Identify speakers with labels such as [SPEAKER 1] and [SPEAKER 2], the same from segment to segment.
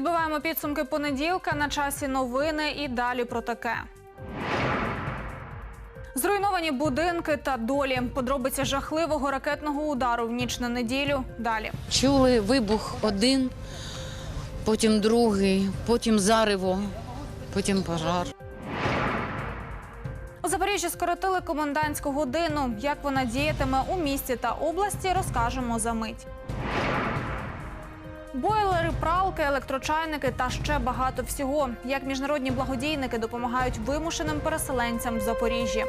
[SPEAKER 1] Підбиваємо підсумки понеділка. На часі новини і далі про таке. Зруйновані будинки та долі. Подробиці жахливого ракетного удару в ніч на неділю. Далі.
[SPEAKER 2] Чули вибух один, потім другий, потім зарево, потім пожар.
[SPEAKER 1] У Запоріжжі скоротили комендантську годину. Як вона діятиме у місті та області, розкажемо за мить. Бойлери, пралки, електрочайники та ще багато всього. Як міжнародні благодійники допомагають вимушеним переселенцям в Запоріжжі.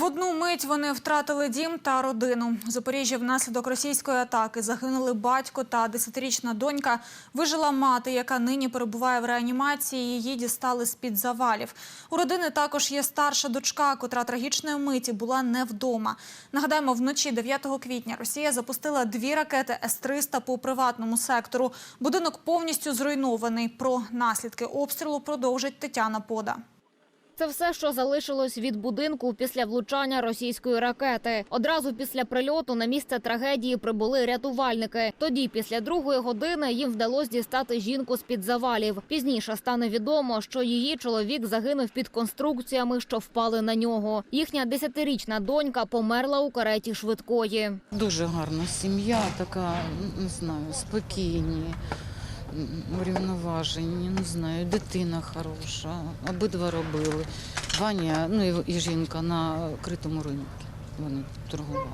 [SPEAKER 1] В одну мить вони втратили дім та родину. У Запоріжжі внаслідок російської атаки загинули батько та десятирічна донька. Вижила мати, яка нині перебуває в реанімації. Її дістали з-під завалів. У родини також є старша дочка, котра трагічної миті була не вдома. Нагадаємо, вночі 9 квітня Росія запустила дві ракети С-300 по приватному сектору. Будинок повністю зруйнований. Про наслідки обстрілу продовжить Тетяна Пода.
[SPEAKER 3] Це все, що залишилось від будинку після влучання російської ракети. Одразу після прильоту на місце трагедії прибули рятувальники. Тоді, після другої години, їм вдалося дістати жінку з під завалів. Пізніше стане відомо, що її чоловік загинув під конструкціями, що впали на нього. Їхня десятирічна донька померла у кареті швидкої.
[SPEAKER 2] Дуже гарна сім'я, така, не знаю, спокійні, м, врівноважені, не знаю, дитина хороша, обидва робили. Ваня, ну і жінка на критому ринку. Вони торгували.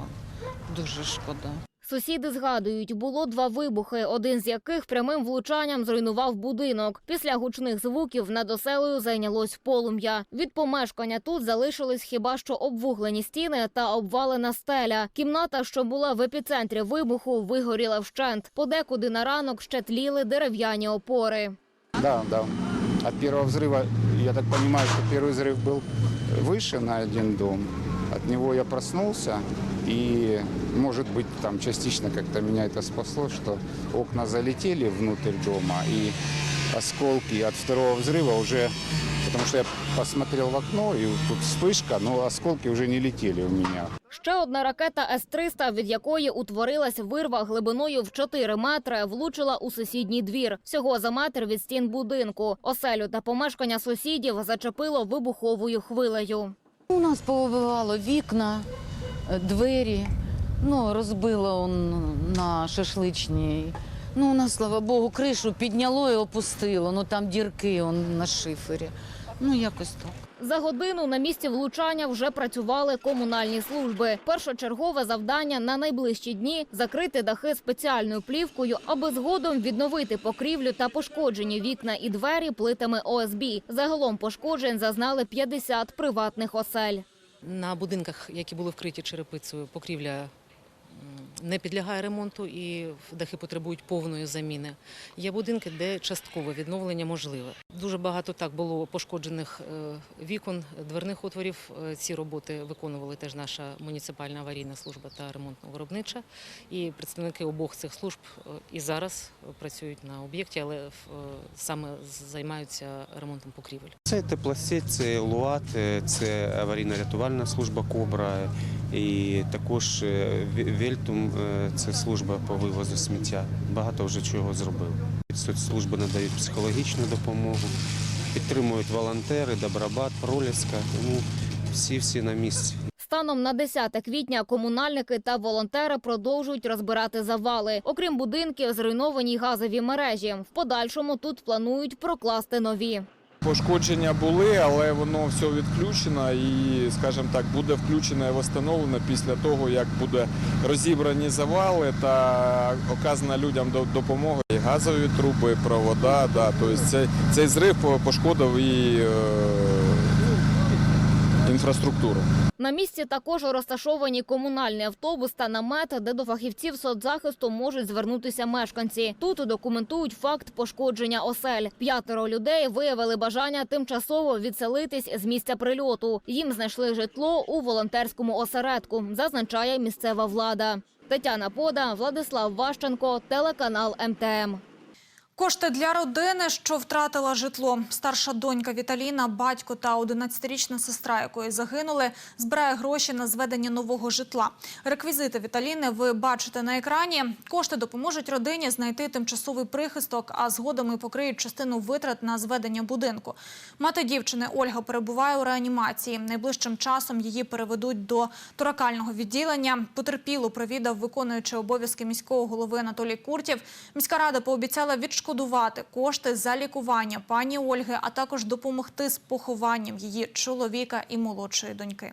[SPEAKER 2] Дуже шкода.
[SPEAKER 3] Сусіди згадують, було два вибухи, один з яких прямим влучанням зруйнував будинок. Після гучних звуків над оселею зайнялось полум'я. Від помешкання тут залишились хіба що обвуглені стіни та обвалена стеля. Кімната, що була в епіцентрі вибуху, вигоріла вщент. Подекуди на ранок ще тліли дерев'яні опори.
[SPEAKER 4] Да, да. От первого взрыва, я так понимаю, что первый взрыв был выше на один дом. От него я проснулся, и, может быть, там частично как-то меня это спасло, что окна залетели внутрь дома, и осколки от второго взрыва уже, потому что я посмотрел в окно, и тут вспышка, но осколки уже не летели у меня.
[SPEAKER 3] Ще одна ракета С-300, від якої утворилась вирва глибиною в 4 метри, влучила у сусідній двір. Всього за метр від стін будинку. Оселю та помешкання сусідів зачепило вибуховою хвилею.
[SPEAKER 2] У нас повибивало вікна, е, двері, ну, розбило он на шашличній. Ну, у нас, слава Богу, кришу підняло і опустило. Ну там дірки он на шифері. Ну, якось так.
[SPEAKER 3] За годину на місці влучання вже працювали комунальні служби. Першочергове завдання на найближчі дні закрити дахи спеціальною плівкою, аби згодом відновити покрівлю та пошкоджені вікна і двері плитами ОСБ. Загалом пошкоджень зазнали 50 приватних осель.
[SPEAKER 5] На будинках, які були вкриті черепицею, покрівля Mm. Не підлягає ремонту і дахи потребують повної заміни. Є будинки, де часткове відновлення можливе. Дуже багато так було пошкоджених е, вікон, дверних отворів. Е, Ці роботи виконували теж наша муніципальна аварійна служба та ремонтно-виробнича. І представники обох цих служб е, і зараз працюють на об'єкті, але саме займаються ремонтом покрівель.
[SPEAKER 6] Це теплосеть, це ЛУАТ, це аварійно-рятувальна служба Кобра і також Вельтум це служба по вивозу сміття. Багато вже чого зробили. Соцслужби надають психологічну допомогу, підтримують волонтери, Добробат, Проліска. Тому всі-всі на місці.
[SPEAKER 3] Станом на 10 квітня комунальники та волонтери продовжують розбирати завали. Окрім будинків, зруйновані газові мережі. В подальшому тут планують прокласти нові.
[SPEAKER 7] Пошкодження були, але воно все відключено і, скажімо так, буде включено і встановлено після того, як буде розібрані завали та оказана людям до- допомога. І газові труби, і провода. Да, тобто цей, цей зрив пошкодив і е, інфраструктуру.
[SPEAKER 3] На місці також розташовані комунальний автобус та намет, де до фахівців соцзахисту можуть звернутися мешканці. Тут документують факт пошкодження осель. П'ятеро людей виявили бажання тимчасово відселитись з місця прильоту. Їм знайшли житло у волонтерському осередку, зазначає місцева влада. Тетяна Пода, Владислав Ващенко, телеканал МТМ.
[SPEAKER 1] Кошти для родини, що втратила житло. Старша донька Віталіна, батько та 11-річна сестра, якої загинули, збирає гроші на зведення нового житла. Реквізити Віталіни ви бачите на екрані. Кошти допоможуть родині знайти тимчасовий прихисток, а згодом і покриють частину витрат на зведення будинку. Мати дівчини Ольга перебуває у реанімації. Найближчим часом її переведуть до торакального відділення. Потерпілу провідав виконуючий обов'язки міського голови Анатолій Куртів. Міська рада пообіцяла відшкодувати кошти за лікування пані Ольги, а також допомогти з похованням її чоловіка і молодшої доньки.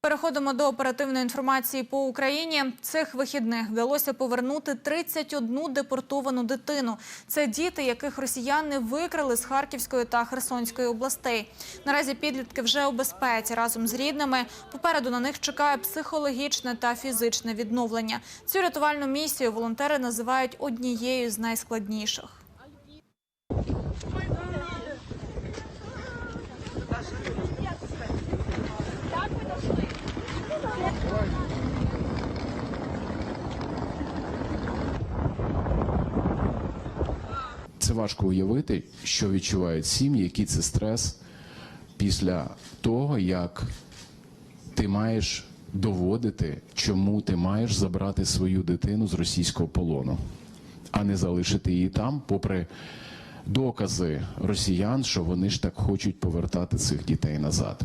[SPEAKER 1] Переходимо до оперативної інформації по Україні. Цих вихідних вдалося повернути 31 депортовану дитину. Це діти, яких росіяни викрали з Харківської та Херсонської областей. Наразі підлітки вже у безпеці разом з рідними. Попереду на них чекає психологічне та фізичне відновлення. Цю рятувальну місію волонтери називають однією з найскладніших.
[SPEAKER 8] Це важко уявити, що відчувають сім'ї, який це стрес після того, як ти маєш доводити, чому ти маєш забрати свою дитину з російського полону, а не залишити її там, попри докази росіян, що вони ж так хочуть повертати цих дітей назад.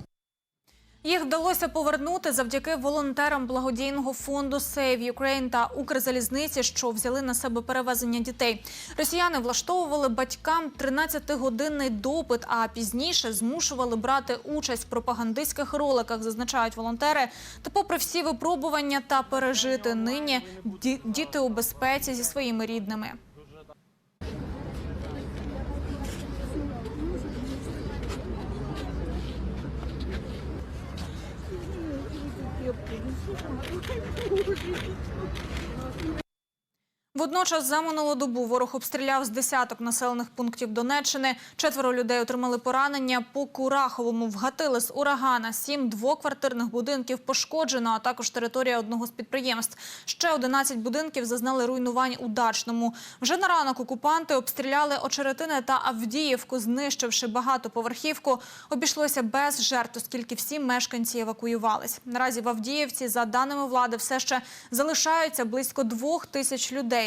[SPEAKER 1] Їх вдалося повернути завдяки волонтерам благодійного фонду Save Ukraine та Укрзалізниці, що взяли на себе перевезення дітей. Росіяни влаштовували батькам 13-годинний допит, а пізніше змушували брати участь в пропагандистських роликах, зазначають волонтери. Та, попри всі випробування та пережити нині, ді- діти у безпеці зі своїми рідними. I'm sorry. Водночас за минулу добу ворог обстріляв з десяток населених пунктів Донеччини. Четверо людей отримали поранення. По Кураховому вгатили з урагана. Сім двоквартирних будинків пошкоджено, а також територія одного з підприємств. Ще 11 будинків зазнали руйнувань у Дачному. Вже на ранок окупанти обстріляли Очеретини та Авдіївку, знищивши багатоповерхівку. Обійшлося без жертв, оскільки всі мешканці евакуювались. Наразі в Авдіївці, за даними влади, все ще залишаються близько двох тисяч людей.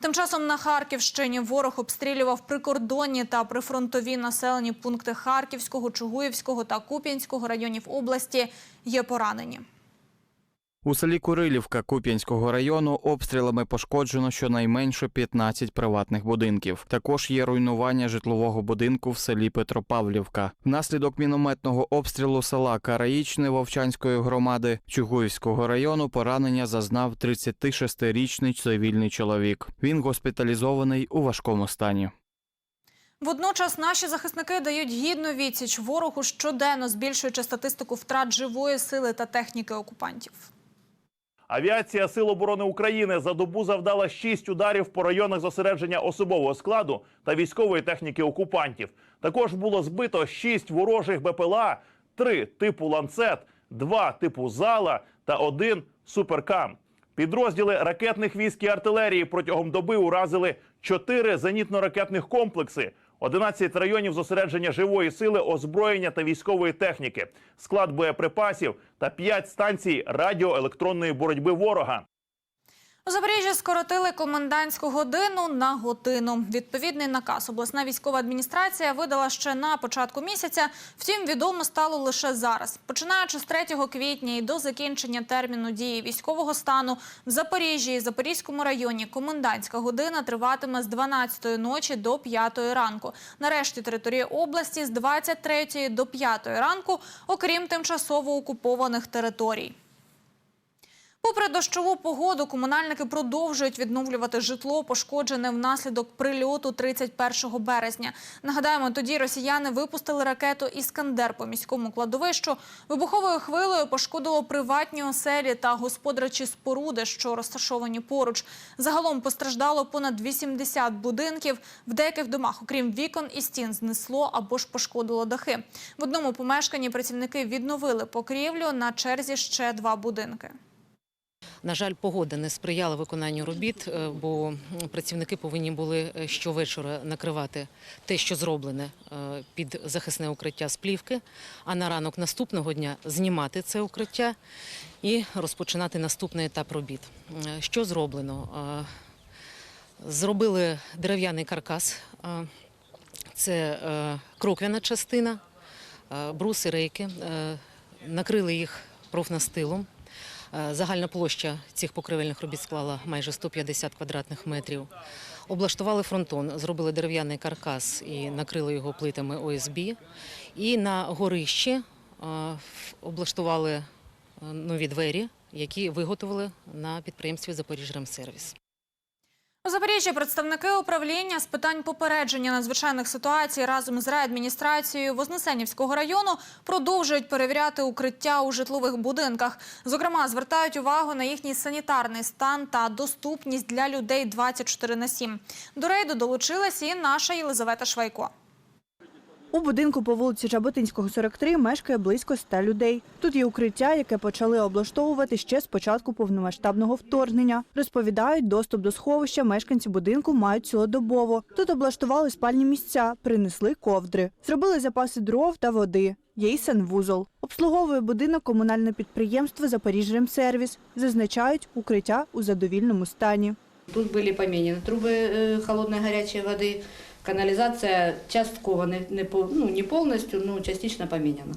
[SPEAKER 1] Тим часом на Харківщині ворог обстрілював прикордонні та прифронтові населені пункти Харківського, Чугуївського та Куп'янського районів області. Є поранені.
[SPEAKER 9] У селі Курилівка Куп'янського району обстрілами пошкоджено щонайменше 15 приватних будинків. Також є руйнування житлового будинку в селі Петропавлівка. Внаслідок мінометного обстрілу села Караїчне Вовчанської громади Чугуївського району поранення зазнав 36-річний цивільний чоловік. Він госпіталізований у важкому стані.
[SPEAKER 1] Водночас наші захисники дають гідну відсіч ворогу щоденно збільшуючи статистику втрат живої сили та техніки окупантів.
[SPEAKER 10] Авіація Сил оборони України за добу завдала шість ударів по районах зосередження особового складу та військової техніки окупантів. Також було збито шість ворожих БПЛА, три типу ланцет, два типу зала та один суперкам. Підрозділи ракетних військ і артилерії протягом доби уразили чотири зенітно-ракетних комплекси, 11 районів зосередження живої сили, озброєння та військової техніки, склад боєприпасів та 5 станцій радіоелектронної боротьби ворога.
[SPEAKER 1] У Запоріжжі скоротили комендантську годину на годину. Відповідний наказ обласна військова адміністрація видала ще на початку місяця. Втім, відомо стало лише зараз. Починаючи з 3 квітня і до закінчення терміну дії військового стану в Запоріжжі і Запорізькому районі комендантська година триватиме з 12 ночі до 5 ранку. Нарешті території області з 23 до 5 ранку, окрім тимчасово окупованих територій. Попри дощову погоду, комунальники продовжують відновлювати житло, пошкоджене внаслідок прильоту 31 березня. Нагадаємо, тоді росіяни випустили ракету «Іскандер» по міському кладовищу. Вибуховою хвилею пошкодило приватні оселі та господарчі споруди, що розташовані поруч. Загалом постраждало понад 80 будинків. В деяких домах, окрім вікон і стін, знесло або ж пошкодило дахи. В одному помешканні працівники відновили покрівлю. На черзі ще два будинки.
[SPEAKER 5] На жаль, погода не сприяла виконанню робіт, е, бо працівники повинні були е, щовечора накривати те, що зроблене е, під захисне укриття з плівки, а на ранок наступного дня знімати це укриття і розпочинати наступний етап робіт. Що зроблено? Зробили дерев'яний каркас. Це кроквяна частина, бруси, рейки. Накрили їх профнастилом. Е, Загальна площа цих покривельних робіт склала майже 150 квадратних метрів. Облаштували фронтон, зробили дерев'яний каркас і накрили його плитами ОСБ. І на горищі е, облаштували е, нові двері, які виготовили на підприємстві «Запоріжремсервіс».
[SPEAKER 1] У Запоріжжі представники управління з питань попередження надзвичайних ситуацій разом з райадміністрацією Вознесенівського району продовжують перевіряти укриття у житлових будинках. Зокрема, звертають увагу на їхній санітарний стан та доступність для людей 24 на 7. До рейду долучилась і наша Єлизавета Швайко.
[SPEAKER 11] У будинку по вулиці Жаботинського, 43 мешкає близько ста людей. Тут є укриття, яке почали облаштовувати ще з початку повномасштабного вторгнення. Розповідають, доступ до сховища мешканці будинку мають цілодобово. Тут облаштували спальні місця, принесли ковдри, зробили запаси дров та води. Є й санвузол. Обслуговує будинок комунальне підприємство «Запоріжремсервіс». Зазначають, укриття у задовільному стані.
[SPEAKER 12] Тут были поменены трубы э, холодной горячей воды, канализация частково, не, не, пол- ну, не полностью, но частично поменена.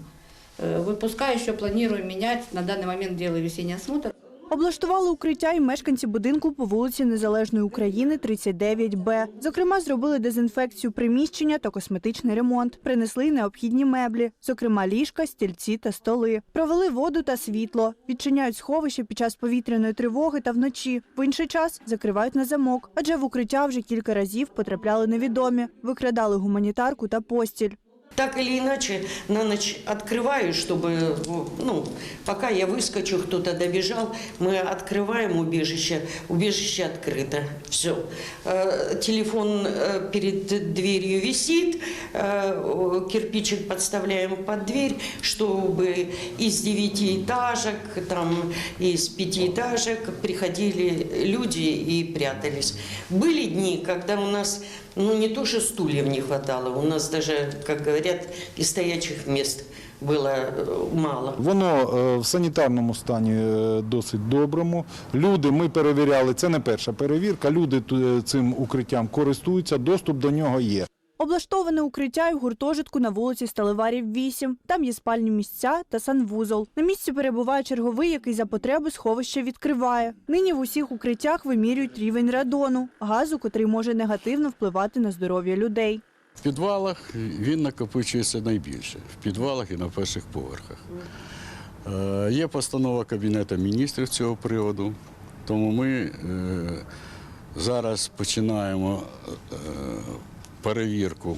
[SPEAKER 12] Э, Выпуска еще планируем менять, на данный момент делаю весенний осмотр.
[SPEAKER 11] Облаштували укриття і мешканці будинку по вулиці Незалежної України, 39Б. Зокрема, зробили дезінфекцію приміщення та косметичний ремонт. Принесли необхідні меблі, зокрема ліжка, стільці та столи. Провели воду та світло. Відчиняють сховище під час повітряної тривоги та вночі. В інший час закривають на замок, адже в укриття вже кілька разів потрапляли невідомі, викрадали гуманітарку та постіль.
[SPEAKER 13] Так или иначе, на ночь открываю, чтобы, ну, пока я выскочу, кто-то добежал, мы открываем убежище, убежище открыто, все. Телефон э, перед дверью висит, э, кирпичик подставляем под дверь, чтобы из девятиэтажек, там, из пятиэтажек приходили люди и прятались. Были дни, когда у нас ну, не то, что стульев не хватало, у нас даже, как говорят, и стоячих мест было э, мало.
[SPEAKER 14] Воно е, в санітарному стані е, досить доброму. Люди, ми перевіряли, це не перша перевірка. Люди цим укриттям користуються, доступ до нього є.
[SPEAKER 11] Облаштоване укриття в гуртожитку на вулиці Сталеварів 8. Там є спальні місця та санвузол. На місці перебуває черговий, який за потреби сховище відкриває. Нині в усіх укриттях вимірюють рівень радону, газу, котрий може негативно впливати на здоров'я людей.
[SPEAKER 15] В підвалах він накопичується найбільше, в підвалах і на перших поверхах. Е, Є постанова Кабінету міністрів цього приводу, тому ми е, зараз починаємо е, перевірку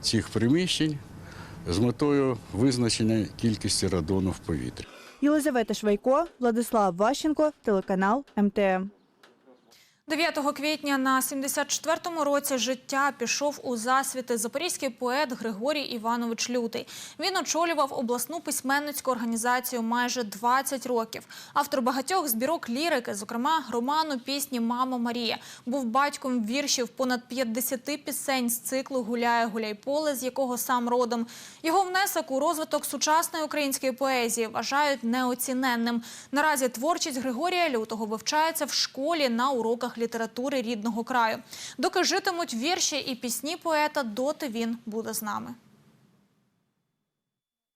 [SPEAKER 15] цих приміщень з метою визначення кількості радону в повітрі.
[SPEAKER 11] Єлизавета Швайко, Владислав Ващенко, телеканал МТМ.
[SPEAKER 1] 9 квітня на 74-му році життя пішов у засвіти запорізький поет Григорій Іванович Лютий. Він очолював обласну письменницьку організацію майже 20 років. Автор багатьох збірок лірики, зокрема роману пісні Мама Марія, був батьком віршів понад 50 пісень з циклу Гуляє гуляй поле, з якого сам родом. Його внесок у розвиток сучасної української поезії вважають неоціненним. Наразі творчість Григорія Лютого вивчається в школі на уроках літератури рідного краю. Доки житимуть вірші і пісні поета, доти він буде з нами.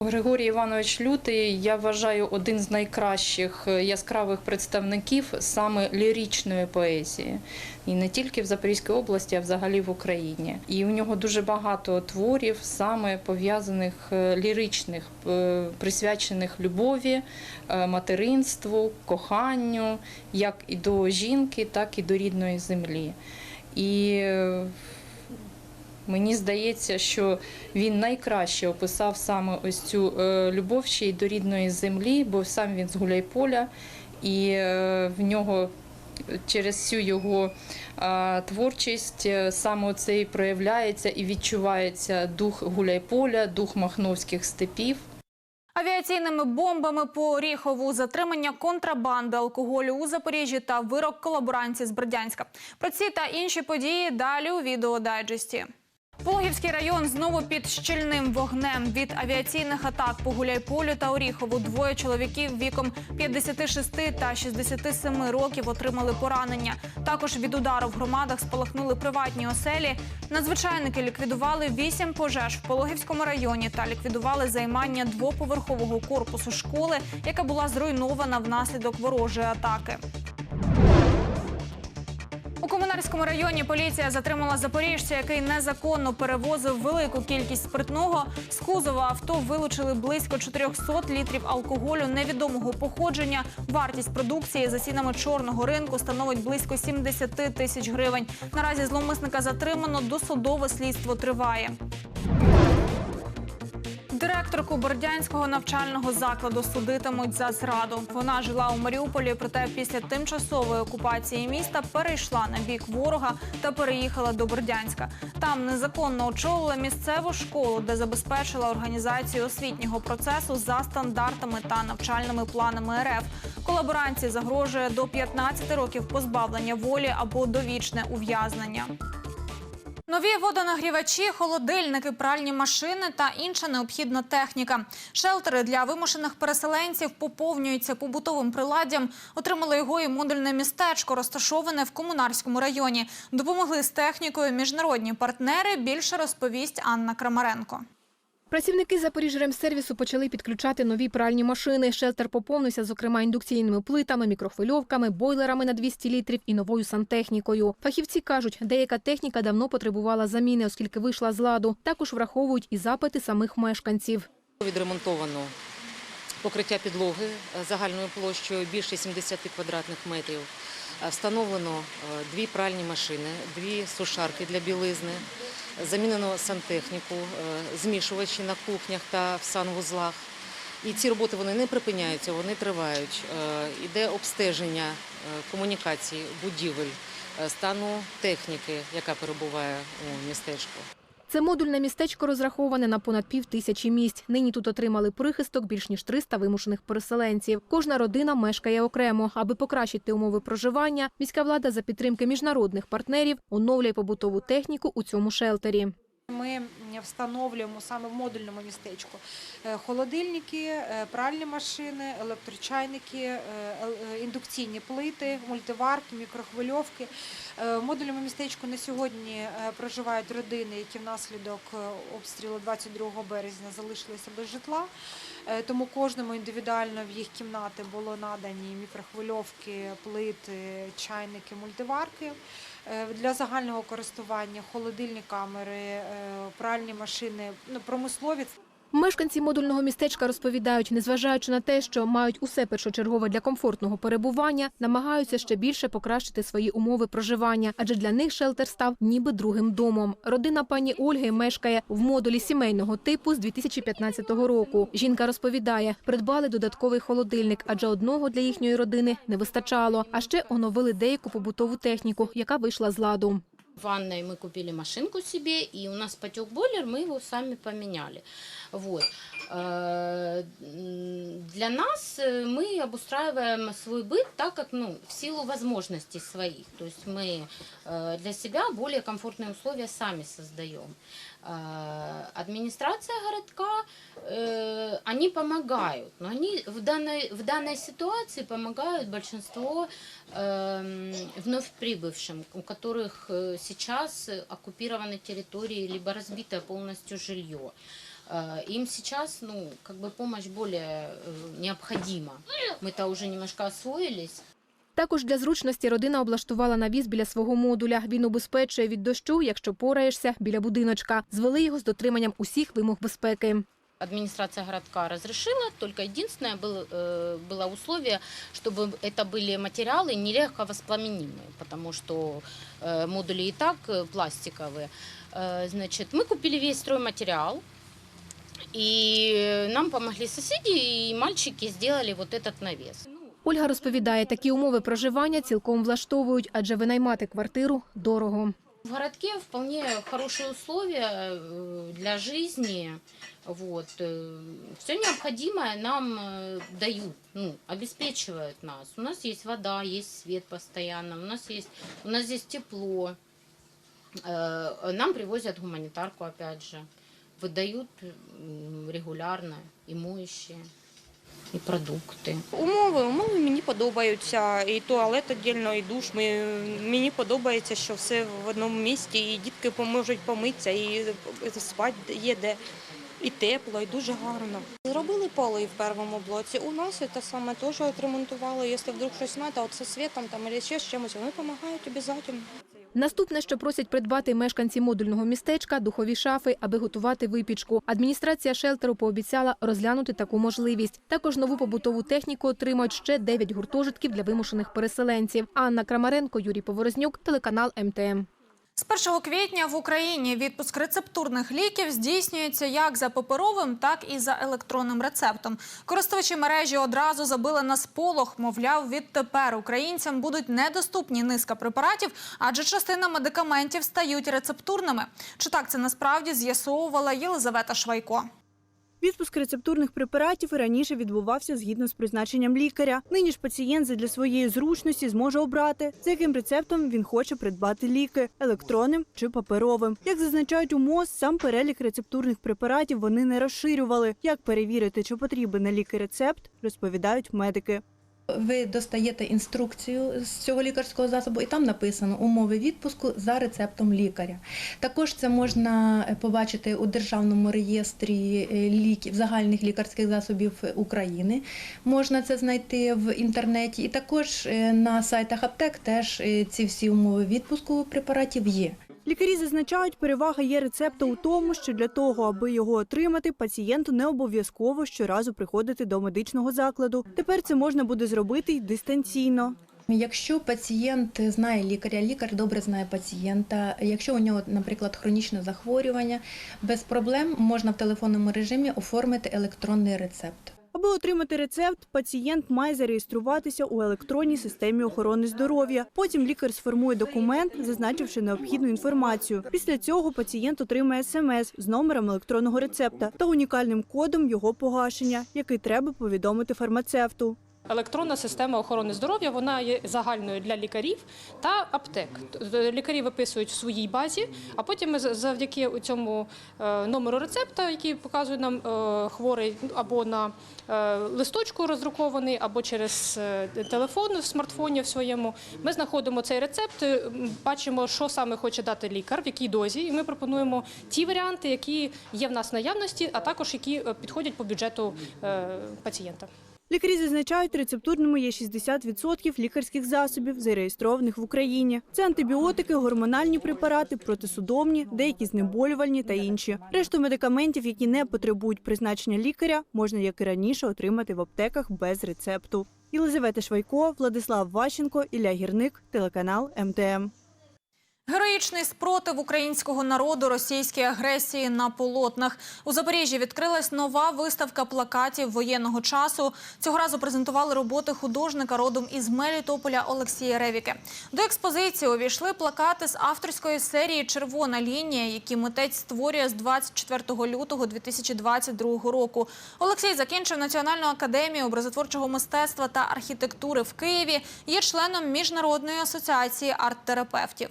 [SPEAKER 12] Григорій Іванович Лютий, я вважаю, один з найкращих е, яскравих представників саме ліричної поезії. І не тільки в Запорізькій області, а взагалі в Україні. І у нього дуже багато творів, саме пов'язаних е, ліричних, е, присвячених любові, материнству, коханню, як і до жінки, так і до рідної землі. І Мені здається, що він найкраще описав саме ось цю е, любов ще й до рідної землі, бо сам він з Гуляйполя, і е, в нього через всю його е, творчість е, саме це і проявляється і відчувається дух Гуляйполя, дух махновських степів.
[SPEAKER 1] Авіаційними бомбами по Оріхову, затримання контрабанди алкоголю у Запоріжжі та вирок колаборантів з Бердянська. Про ці та інші події далі у відеодайджесті. Пологівський район знову під щільним вогнем від авіаційних атак по Гуляйполю та Оріхову. Двоє чоловіків віком 56 та 67 років отримали поранення. Також від удару в громадах спалахнули приватні оселі. Надзвичайники ліквідували вісім пожеж в Пологівському районі та ліквідували займання двоповерхового корпусу школи, яка була зруйнована внаслідок ворожої атаки. У Комунарському районі поліція затримала запоріжця, який незаконно перевозив велику кількість спиртного. З кузова авто вилучили близько 400 літрів алкоголю невідомого походження. Вартість продукції за цінами чорного ринку становить близько 70 тисяч гривень. Наразі зловмисника затримано. Досудове слідство триває. Директорку Бордянського навчального закладу судитимуть за зраду. Вона жила у Маріуполі, проте після тимчасової окупації міста перейшла на бік ворога та переїхала до Бордянська. Там незаконно очолила місцеву школу, де забезпечила організацію освітнього процесу за стандартами та навчальними планами РФ. Колаборанції загрожує до 15 років позбавлення волі або довічне ув'язнення. Нові водонагрівачі, холодильники, пральні машини та інша необхідна техніка. Шелтери для вимушених переселенців поповнюються побутовим приладдям. Отримали його і модульне містечко, розташоване в Комунарському районі. Допомогли з технікою міжнародні партнери. Більше розповість Анна Крамаренко.
[SPEAKER 16] Працівники Запоріжремсервісу почали підключати нові пральні машини. Шелтер поповнився, зокрема, індукційними плитами, мікрохвильовками, бойлерами на 200 літрів і новою сантехнікою. Фахівці кажуть, деяка техніка давно потребувала заміни, оскільки вийшла з ладу. Також враховують і запити самих мешканців.
[SPEAKER 5] Відремонтовано покриття підлоги е, загальною площею більше 70 квадратних метрів. Е, Встановлено е, дві пральні машини, дві сушарки для білизни. Замінено сантехніку, е, змішувачі на кухнях та в санвузлах. І ці роботи вони не припиняються, вони тривають. Е, Іде обстеження е, комунікацій, будівель, стану техніки, яка перебуває у містечку.
[SPEAKER 16] Це модульне містечко розраховане на понад пів тисячі місць. Нині тут отримали прихисток більш ніж 300 вимушених переселенців. Кожна родина мешкає окремо. Аби покращити умови проживання, міська влада за підтримки міжнародних партнерів оновлює побутову техніку у цьому шелтері.
[SPEAKER 17] Ми встановлюємо саме в модульному містечку е, холодильники, е, пральні машини, електрочайники, е, індукційні плити, мультиварки, мікрохвильовки. В модульному містечку на сьогодні проживають родини, які внаслідок обстрілу 22 березня залишилися без житла. Тому кожному індивідуально в їх кімнати було надані мікрохвильовки, плити, чайники, мультиварки. Е, Для загального користування холодильні камери, е, пральні машини, ну, промислові
[SPEAKER 16] Мешканці модульного містечка розповідають, незважаючи на те, що мають усе першочергове для комфортного перебування, намагаються ще більше покращити свої умови проживання, адже для них шелтер став ніби другим домом. Родина пані Ольги мешкає в модулі сімейного типу з 2015 року. Жінка розповідає, придбали додатковий холодильник, адже одного для їхньої родини не вистачало. А ще оновили деяку побутову техніку, яка вийшла з ладу.
[SPEAKER 18] Ванной мы купили машинку себе, и у нас потек бойлер, мы его сами поменяли. Вот. Э, Для нас э, мы обустраиваем свой быт так, как ну, в силу возможностей своих. То есть мы э, для себя более комфортные условия сами создаем. Э, Администрация городка, э, они помогают, но они в данной, в данной ситуации помогают большинство эм, вновь прибывшим, у которых э, сейчас э, оккупированы территории, либо разбито полностью жилье. Э, Им сейчас, ну, как бы помощь более э, необходима. Мы-то уже немножко освоились.
[SPEAKER 16] Також для зручності родина облаштувала навіс біля свого модуля. Він убезпечує від дощу, якщо пораєшся, біля будиночка. Звели його з дотриманням усіх вимог безпеки.
[SPEAKER 18] Администрация городка разрешила, только единственное было, э, было условие, чтобы это были материалы нелегко воспламенимые, потому что э, модули и так э, пластиковые. Э, Значит, мы купили весь стройматериал, и нам помогли соседи, и мальчики сделали вот этот навес.
[SPEAKER 16] Ольга розповідає, такі умови проживання цілком влаштовують, адже винаймати квартиру дорого.
[SPEAKER 18] В городке вполне хорошие условия э, для жизни. Вот. Все необходимое нам э, дают, ну, обеспечивают нас. У нас есть вода, есть свет постоянно, у нас есть, у нас здесь тепло. Э, Нам привозят гуманитарку, опять же. Выдают м, регулярно и моющие, и продукты.
[SPEAKER 19] Умови, умови мені подобаються. І туалет віддільно, і душ. Мені подобається, що все в одному місті, і дітки можуть помитися, і спати є де. І тепло, і дуже гарно. Зробили поли в першому блоці. У нас це саме теж отремонтували. Якщо вдруг щось треба, от зі світом там, або ще з чимось, вони допомагають обов'язково.
[SPEAKER 16] Наступне, що просять придбати мешканці модульного містечка – духові шафи, аби готувати випічку. Адміністрація шелтеру пообіцяла розглянути таку можливість. Також нову побутову техніку отримають ще 9 гуртожитків для вимушених переселенців. Анна Крамаренко, Юрій Поворознюк, телеканал МТМ.
[SPEAKER 1] З 1 квітня в Україні відпуск рецептурних ліків здійснюється як за паперовим, так і за електронним рецептом. Користувачі мережі одразу забили на сполох. Мовляв, відтепер українцям будуть недоступні низка препаратів, адже частина медикаментів стають рецептурними. Чи так це насправді з'ясовувала Єлизавета Швайко?
[SPEAKER 11] Відпуск рецептурних препаратів раніше відбувався згідно з призначенням лікаря. Нині ж пацієнт для своєї зручності зможе обрати, за яким рецептом він хоче придбати ліки електронним чи паперовим. Як зазначають у МОЗ, сам перелік рецептурних препаратів вони не розширювали. Як перевірити, чи потрібен на ліки рецепт, розповідають медики.
[SPEAKER 20] Ви достаєте інструкцію з цього лікарського засобу, і там написано умови відпуску за рецептом лікаря. Також це можна побачити у державному реєстрі е, ліків загальних лікарських засобів України. Можна це знайти в інтернеті, і також е, на сайтах аптек теж е, ці всі умови відпуску препаратів є.
[SPEAKER 11] Лікарі зазначають, перевага є рецепта у тому, що для того, аби його отримати, пацієнту не обов'язково щоразу приходити до медичного закладу. Тепер це можна буде зробити й дистанційно.
[SPEAKER 20] Якщо пацієнт знає лікаря, лікар добре знає пацієнта. Якщо у нього, наприклад, хронічне захворювання, без проблем можна в телефонному режимі оформити електронний рецепт.
[SPEAKER 11] Аби отримати рецепт, пацієнт має зареєструватися у електронній системі охорони здоров'я. Потім лікар сформує документ, зазначивши необхідну інформацію. Після цього пацієнт отримає смс з номером електронного рецепта та унікальним кодом його погашення, який треба повідомити фармацевту.
[SPEAKER 21] Електронна система охорони здоров'я вона є загальною для лікарів та аптек. Лікарі виписують в своїй базі, а потім ми завдяки цьому е, номеру рецепта, який показує нам е, хворий або на е, листочку роздрукований, або через телефон в смартфоні в своєму, ми знаходимо цей рецепт, бачимо, що саме хоче дати лікар, в якій дозі, і ми пропонуємо ті варіанти, які є в нас наявності, а також які підходять по бюджету пацієнта.
[SPEAKER 11] Лікарі зазначають, рецептурними є 60% лікарських засобів, зареєстрованих в Україні. Це антибіотики, гормональні препарати, протисудомні, деякі знеболювальні та інші. Решту медикаментів, які не потребують призначення лікаря, можна, як і раніше, отримати в аптеках без рецепту. Єлизавета Швайко, Владислав Ващенко, Ілля Гірник, телеканал МТМ.
[SPEAKER 1] Героїчний спротив українського народу російській агресії на полотнах. У Запоріжжі відкрилась нова виставка плакатів воєнного часу. Цього разу презентували роботи художника родом із Мелітополя Олексія Ревіки. До експозиції увійшли плакати з авторської серії Червона лінія, які митець створює з 24 лютого 2022 року. Олексій закінчив Національну академію образотворчого мистецтва та архітектури в Києві. Є членом міжнародної асоціації арт-терапевтів.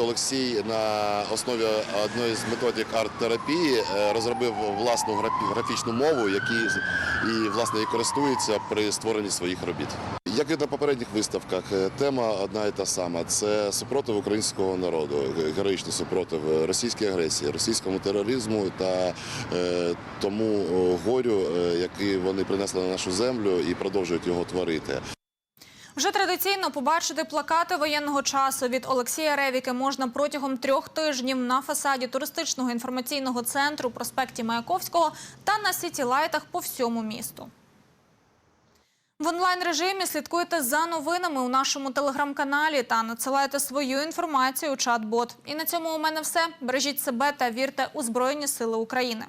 [SPEAKER 22] Олексій на основі одної з методик арт-терапії е, розробив власну графі- графічну мову, які і власне і користується при створенні своїх робіт. Як і на попередніх виставках, е, тема одна і та сама: це супротив українського народу, героїчний супротив російській агресії, російському тероризму та е, тому горю, який вони принесли на нашу землю і продовжують його творити.
[SPEAKER 1] Вже традиційно побачити плакати воєнного часу від Олексія Ревіки можна протягом трьох тижнів на фасаді туристичного інформаційного центру проспекті Маяковського та на сіті-лайтах по всьому місту. В онлайн-режимі слідкуйте за новинами у нашому телеграм-каналі та надсилайте свою інформацію у чат-бот. І на цьому у мене все. Бережіть себе та вірте у Збройні Сили України.